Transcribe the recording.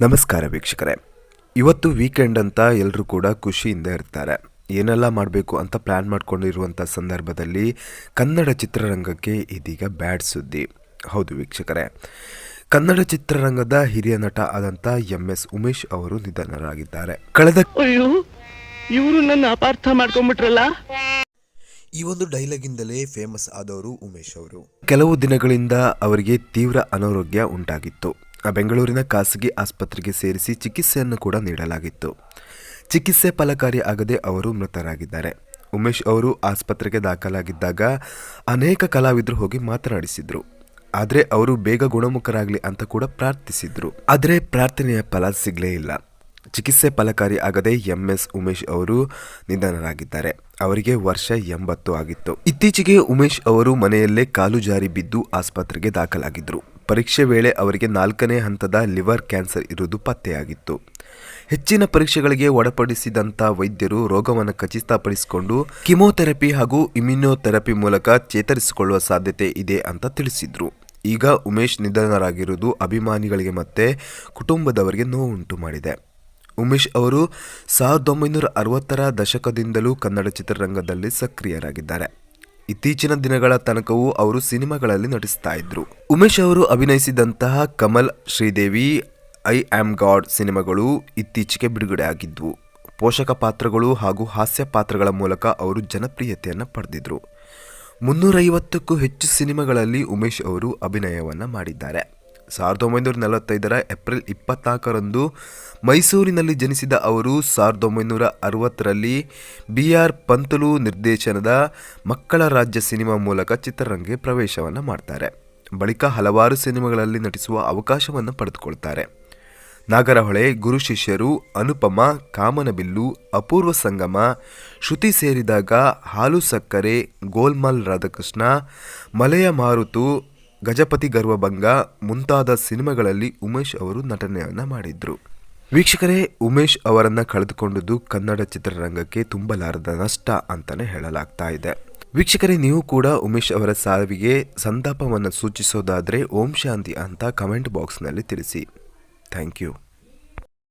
ನಮಸ್ಕಾರ ವೀಕ್ಷಕರೇ. ಇವತ್ತು ವೀಕೆಂಡ್ ಅಂತ ಎಲ್ಲರೂ ಕೂಡ ಖುಷಿಯಿಂದ ಇರ್ತಾರೆ. ಏನೆಲ್ಲ ಮಾಡಬೇಕು ಅಂತ ಪ್ಲ್ಯಾನ್ ಮಾಡ್ಕೊಂಡಿರುವಂಥ ಸಂದರ್ಭದಲ್ಲಿ ಕನ್ನಡ ಚಿತ್ರರಂಗಕ್ಕೆ ಇದೀಗ ಬ್ಯಾಡ್ ಸುದ್ದಿ. ಹೌದು ವೀಕ್ಷಕರೇ. ಕನ್ನಡ ಚಿತ್ರರಂಗದ ಹಿರಿಯ ನಟ ಆದಂಥ ಎಂ ಎಸ್ ಉಮೇಶ್ ಅವರು ನಿಧನರಾಗಿದ್ದಾರೆ. ಕಳೆದ ಅಯ್ಯೋ ಇವರು ನನ್ನ ಅಪಾರ್ಥ ಮಾಡ್ಕೊಂಡ್ಬಿಟ್ರಲ್ಲ ಈ ಒಂದು ಡೈಲಾಗಿಂದಲೇ ಫೇಮಸ್ ಆದವರು ಉಮೇಶ್ ಅವರು. ಕೆಲವು ದಿನಗಳಿಂದ ಅವರಿಗೆ ತೀವ್ರ ಅನಾರೋಗ್ಯ ಉಂಟಾಗಿತ್ತು. ಬೆಂಗಳೂರಿನ ಖಾಸಗಿ ಆಸ್ಪತ್ರೆಗೆ ಸೇರಿಸಿ ಚಿಕಿತ್ಸೆಯನ್ನು ಕೂಡ ನೀಡಲಾಗಿತ್ತು. ಚಿಕಿತ್ಸೆ ಫಲಕಾರಿಯಾಗದೆ ಅವರು ಮೃತರಾಗಿದ್ದಾರೆ. ಉಮೇಶ್ ಅವರು ಆಸ್ಪತ್ರೆಗೆ ದಾಖಲಾಗಿದ್ದಾಗ ಅನೇಕ ಕಲಾವಿದರು ಹೋಗಿ ಮಾತನಾಡಿಸಿದರು. ಆದರೆ ಅವರು ಬೇಗ ಗುಣಮುಖರಾಗಲಿ ಅಂತ ಕೂಡ ಪ್ರಾರ್ಥಿಸಿದ್ರು. ಆದರೆ ಪ್ರಾರ್ಥನೆಯ ಫಲ ಸಿಗಲೇ ಇಲ್ಲ. ಚಿಕಿತ್ಸೆ ಫಲಕಾರಿ ಆಗದೆ ಎಂ ಎಸ್ ಉಮೇಶ್ ಅವರು ನಿಧನರಾಗಿದ್ದಾರೆ. ಅವರಿಗೆ ವರ್ಷ ಎಂಬತ್ತು ಆಗಿತ್ತು. ಇತ್ತೀಚೆಗೆ ಉಮೇಶ್ ಅವರು ಮನೆಯಲ್ಲೇ ಕಾಲು ಜಾರಿ ಬಿದ್ದು ಆಸ್ಪತ್ರೆಗೆ ದಾಖಲಾಗಿದ್ರು. ಪರೀಕ್ಷೆ ವೇಳೆ ಅವರಿಗೆ ನಾಲ್ಕನೇ ಹಂತದ ಲಿವರ್ ಕ್ಯಾನ್ಸರ್ ಇರುವುದು ಪತ್ತೆಯಾಗಿತ್ತು. ಹೆಚ್ಚಿನ ಪರೀಕ್ಷೆಗಳಿಗೆ ಒಳಪಡಿಸಿದಂಥ ವೈದ್ಯರು ರೋಗವನ್ನು ಖಚಿತಪಡಿಸಿಕೊಂಡು ಕಿಮೋಥೆರಪಿ ಹಾಗೂ ಇಮ್ಯುನೋಥೆರಪಿ ಮೂಲಕ ಚೇತರಿಸಿಕೊಳ್ಳುವ ಸಾಧ್ಯತೆ ಇದೆ ಅಂತ ತಿಳಿಸಿದ್ರು. ಈಗ ಉಮೇಶ್ ನಿಧನರಾಗಿರುವುದು ಅಭಿಮಾನಿಗಳಿಗೆ ಮತ್ತೆ ಕುಟುಂಬದವರಿಗೆ ನೋವುಂಟು ಮಾಡಿದೆ. ಉಮೇಶ್ ಅವರು ಸಾವಿರದ ಒಂಬೈನೂರ ಅರವತ್ತರ ದಶಕದಿಂದಲೂ ಕನ್ನಡ ಚಿತ್ರರಂಗದಲ್ಲಿ ಸಕ್ರಿಯರಾಗಿದ್ದಾರೆ. ಇತ್ತೀಚಿನ ದಿನಗಳ ತನಕವೂ ಅವರು ಸಿನಿಮಾಗಳಲ್ಲಿ ನಟಿಸ್ತಾ ಇದ್ರು. ಉಮೇಶ್ ಅವರು ಅಭಿನಯಿಸಿದಂತಹ Kamal Sridevi, I am God ಸಿನಿಮಾಗಳು ಇತ್ತೀಚೆಗೆ ಬಿಡುಗಡೆ ಆಗಿದ್ವು. ಪೋಷಕ ಪಾತ್ರಗಳು ಹಾಗೂ ಹಾಸ್ಯ ಪಾತ್ರಗಳ ಮೂಲಕ ಅವರು ಜನಪ್ರಿಯತೆಯನ್ನು ಪಡೆದಿದ್ರು. ಮುನ್ನೂರೈವತ್ತಕ್ಕೂ ಹೆಚ್ಚು ಸಿನಿಮಾಗಳಲ್ಲಿ ಉಮೇಶ್ ಅವರು ಅಭಿನಯವನ್ನು ಮಾಡಿದ್ದಾರೆ. ಸಾವಿರದ ಒಂಬೈನೂರ ನಲವತ್ತೈದರ ಏಪ್ರಿಲ್ ಇಪ್ಪತ್ನಾಲ್ಕರಂದು ಮೈಸೂರಿನಲ್ಲಿ ಜನಿಸಿದ ಅವರು ಸಾವಿರದ ಒಂಬೈನೂರ ಅರವತ್ತರಲ್ಲಿ ಬಿ ಆರ್ ಪಂತಲು ನಿರ್ದೇಶನದ ಮಕ್ಕಳ ರಾಜ್ಯ ಸಿನಿಮಾ ಮೂಲಕ ಚಿತ್ರರಂಗಕ್ಕೆ ಪ್ರವೇಶವನ್ನು ಮಾಡ್ತಾರೆ. ಬಳಿಕ ಹಲವಾರು ಸಿನಿಮಾಗಳಲ್ಲಿ ನಟಿಸುವ ಅವಕಾಶವನ್ನು ಪಡೆದುಕೊಳ್ತಾರೆ. ನಾಗರಹೊಳೆ, ಗುರು ಶಿಷ್ಯರು, ಅನುಪಮ, ಕಾಮನಬಿಲ್ಲು, ಅಪೂರ್ವ ಸಂಗಮ, ಶ್ರುತಿ ಸೇರಿದಾಗ ಹಾಲು ಸಕ್ಕರೆ, ಗೋಲ್ಮಾಲ್ ರಾಧಾಕೃಷ್ಣ, ಮಲೆಯ ಮಾರುತು ಗಜಪತಿ ಗರ್ವಭಂಗ ಮುಂತಾದ ಸಿನಿಮಾಗಳಲ್ಲಿ ಉಮೇಶ್ ಅವರು ನಟನೆಯನ್ನು ಮಾಡಿದ್ರು. ವೀಕ್ಷಕರೇ, ಉಮೇಶ್ ಅವರನ್ನ ಕಳೆದುಕೊಂಡದ್ದು ಕನ್ನಡ ಚಿತ್ರರಂಗಕ್ಕೆ ತುಂಬಲಾರದ ನಷ್ಟ ಅಂತಾನೆ ಹೇಳಲಾಗ್ತಾ ಇದೆ. ವೀಕ್ಷಕರೇ, ನೀವು ಕೂಡ ಉಮೇಶ್ ಅವರ ಸಾವಿಗೆ ಸಂತಾಪವನ್ನು ಸೂಚಿಸೋದಾದರೆ ಓಂ ಶಾಂತಿ ಅಂತ ಕಮೆಂಟ್ ಬಾಕ್ಸ್ನಲ್ಲಿ ತಿಳಿಸಿ. Thank you.